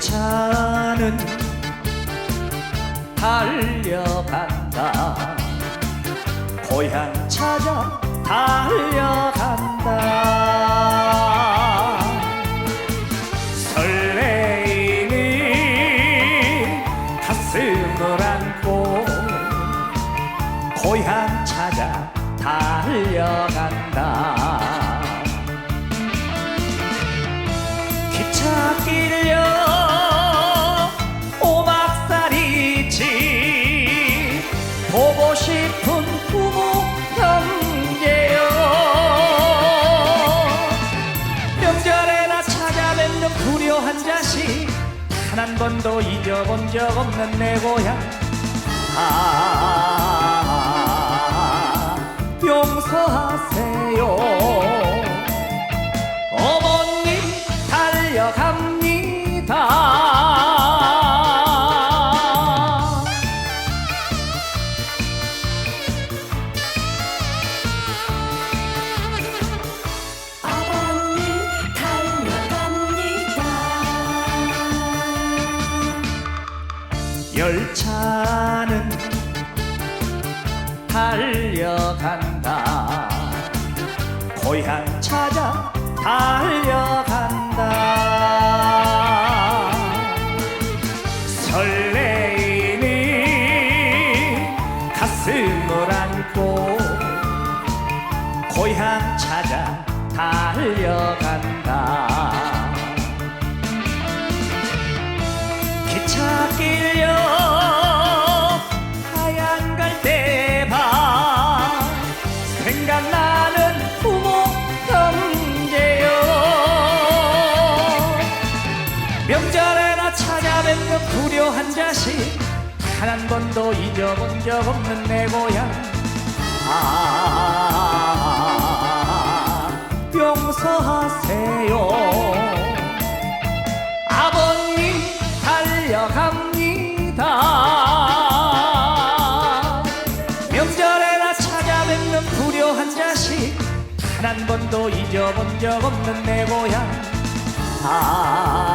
열차는 달려간다. 고향 찾아 달려간다. 설레이는 가슴을 안고 고향 찾아 달려간다 싶은 부모 형제요 명절에나 찾아뵙는 불효한 자식. 단 한 번도 잊어본 적 없는 내 고향. 아 열차는 달려간다. 고향 찾아 달려간다. 설레이는 가슴을 안고 고향 찾아 달려간다. 기찻길요 자식 단 한 번도 잊어본 적 없는 내 고향 아 용서하세요. 아버님 달려갑니다. 명절에나 찾아뵙는 불효한 자식 단 한 번도 잊어본 적 없는 내 고향 아